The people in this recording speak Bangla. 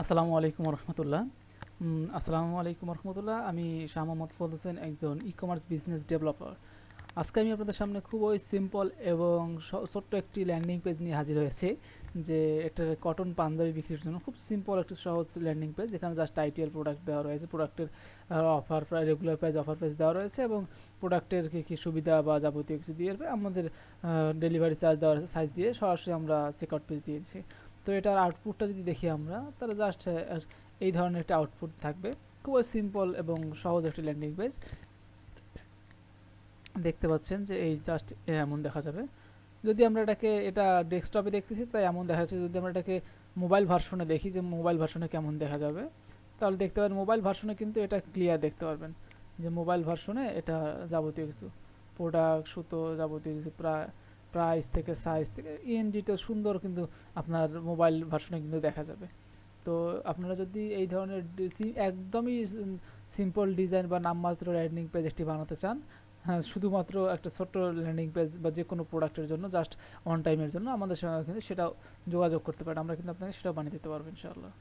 আসসালামু আলাইকুম রহমতুল্লাহ। আসসালামু আলাইকুম রহমতুল্লাহ। আমি শাহ মোহাম্মদ ফল হোসেন, একজন ই কমার্স বিজনেস ডেভেলপার আজকে আমি আপনাদের সামনে খুবই সিম্পল এবং ছোট্ট একটি ল্যান্ডিং পেজ নিয়ে হাজির হয়েছে, যে একটা কটন পাঞ্জাবি বিক্রির জন্য। খুব সিম্পল একটি সহজ ল্যান্ডিং পেজ যেখানে জাস্ট টাইটেল প্রোডাক্ট দেওয়া রয়েছে প্রোডাক্টের অফার প্রায় রেগুলার প্রাইস অফার প্রাইস দেওয়া রয়েছে এবং প্রোডাক্টের কী কী সুবিধা বা যাবতীয় কিছু দিয়ে আমাদের ডেলিভারি চার্জ দেওয়া রয়েছে সাইজ দিয়ে সরাসরি আমরা চেক আউট পেজ দিয়েছি। তো এটার আউটপুটটা যদি দেখি আমরা, তাহলে জাস্ট এই ধরনের একটা আউটপুট থাকবে। খুবই সিম্পল এবং সহজ একটি ল্যান্ডিং পেজ দেখতে পাচ্ছেন যে এই জাস্ট এমন দেখা যাবে। যদি আমরা এটাকে, এটা ডেস্কটপে দেখতেছি, তাই এমন দেখা যাচ্ছে যদি আমরা এটাকে মোবাইল ভার্সনে দেখি যে মোবাইল ভার্সনে কেমন দেখা যাবে। তাহলে দেখতে পারেন মোবাইল ভার্সনে কিন্তু এটা ক্লিয়ার দেখতে পারবেন যে মোবাইল ভার্সনে এটা যাবতীয় কিছু। প্রোডাক্ট সুতো যাবতীয় কিছু প্রায় প্রাইস থেকে সাইজ থেকে ইন ডিটেল সুন্দর কিন্তু আপনার মোবাইল ভার্সনে কিন্তু দেখা যাবে। তো আপনারা যদি এই ধরনের, একদমই সিম্পল ডিজাইন বা নামমাত্র রাইডিং পেজ একটি বানাতে চান হ্যাঁ শুধুমাত্র একটা ছোট্ট ল্যান্ডিং পেজ বা যে কোনো প্রোডাক্টের জন্য জাস্ট অন টাইমের জন্য আমাদের সঙ্গে কিন্তু সেটাও যোগাযোগ করতে পারেন। আমরা কিন্তু আপনাকে সেটাও বানিয়ে দিতে পারব, ইনশাআল্লাহ।